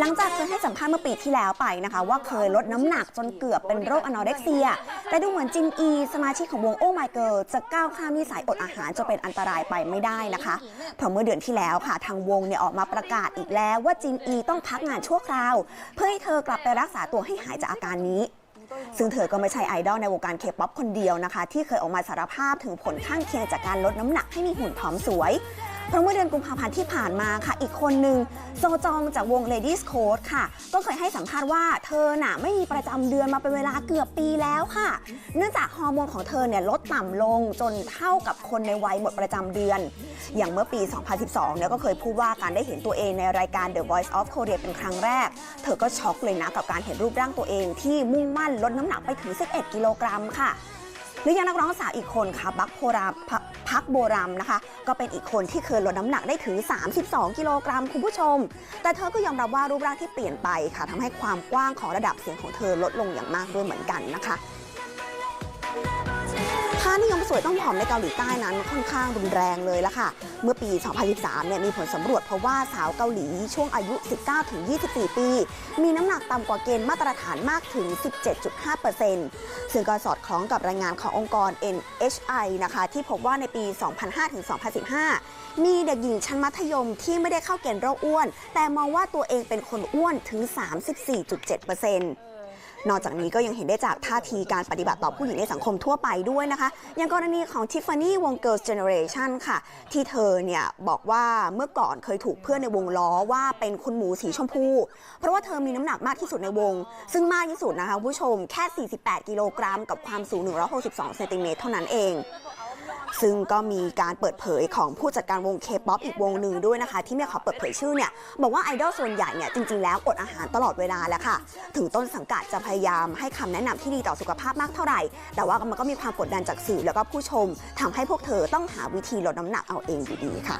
หลังจากเคยให้สัมภาษณ์เมื่อปีที่แล้วไปนะคะ ว่าเคยลดน้ำหนักจนเกือบเป็นโรคอนอเร็กเซีย แต่ดูเหมือนจินอี สมาชิกของวงโอ้ My Girl จะก้าวข้ามนิสัยอดอาหารจนเป็นอันตรายไปไม่ได้นะคะเพราะเมื่อเดือนที่แล้วค่ะทางวงเนี่ยออกมาประกาศอีกแล้วว่าจินอีต้องพักงานชั่วคราว เพื่อให้เธอกลับไปรักษาตัวให้หายจากอาการนี้ซึ่งเธอก็ไม่ใช่ไอดอลในวงการเคป๊อปคนเดียวนะคะ ที่เคยออกมาสารภาพถึงผลข้างเคียงจากการลดน้ำหนักให้มีหุ่นผอมสวย เพราะเมื่อเดือนกุมภาพันธ์ที่ผ่านมาค่ะ อีกคนหนึ่งโซจองจากวง Ladies Code ค่ะ ก็เคยให้สัมภาษณ์ว่าเธอน่ะไม่มีประจำเดือนมาเป็นเวลาเกือบปีแล้วค่ะ เนื่องจากฮอร์โมนของเธอเนี่ยลดต่ำลงจนเท่ากับคนในวัยหมดประจำเดือน อย่างเมื่อปี 2012 เนี่ยก็เคยพูดว่าการได้เห็นตัวเองในรายการ The Voice of Korea เป็นครั้งแรก เธอก็ช็อกเลยนะกับการเห็นรูปร่างตัวเองที่มุ่งมั่นลดน้ำหนักไปถึง 11 กิโลกรัมค่ะ หรือยังนักร้องสาวอีกคนค่ะบักโพรามพักโบรัมนะคะ ก็เป็นอีกคนที่เคยลดน้ำหนักได้ถึง 32 กิโลกรัมคุณผู้ชม แต่เธอก็ยอมรับว่ารูปร่างที่เปลี่ยนไปค่ะทำให้ความกว้างของระดับเสียงของเธอลดลงอย่างมากด้วยเหมือนกันนะคะ ค่านิยมสวยต้องผอมในเกาหลีใต้นั้นค่อนข้างรุนแรงเลยละค่ะ เมื่อปี 2013 เนี่ยมีผลสำรวจเพราะว่าสาวเกาหลีช่วงอายุ 19-24 ปี มีน้ำหนักต่ำกว่าเกณฑ์มาตรฐานมากถึง 17.5%ซึ่งก็สอดคล้องกับรายงานขององค์กร NHI นะคะ ที่พบว่าในปี 2005-2015 มีเด็กหญิงชั้นมัธยมที่ไม่ได้เข้าเกณฑ์โรคอ้วน แต่มองว่าตัวเองเป็นคนอ้วนถึง 34.7% นอกจากนี้ก็ยังเห็นได้จากท่าทีการปฏิบัติต่อผู้หญิงในสังคมทั่วไปด้วยนะคะ อย่างกรณีของทิฟฟานี่วง Girls Generation ค่ะ ที่เธอเนี่ยบอกว่าเมื่อก่อนเคยถูกเพื่อนในวงล้อว่าเป็นคุณหมูสีชมพู เพราะว่าเธอมีน้ำหนักมากที่สุดในวง ซึ่งมากที่สุดนะคะผู้ชมแค่ 48 กิโลกรัม กับความสูง 162 เซนติเมตรเท่านั้นเอง ซึ่งก็มีการเปิดเผยของผู้จัดการวงเคป๊อปอีกวงหนึ่งด้วยนะคะ ที่ไม่ขอเปิดเผยชื่อเนี่ยบอกว่าไอดอลส่วนใหญ่เนี่ยจริงๆแล้วอดอาหารตลอดเวลาแล้วค่ะ ถึงต้นสังกัดจะพยายามให้คำแนะนำที่ดีต่อสุขภาพมากเท่าไหร่ แต่ว่ามันก็มีความกดดันจากสื่อแล้วก็ผู้ชม ทำให้พวกเธอต้องหาวิธีลดน้ำหนักเอาเองอยู่ดีค่ะ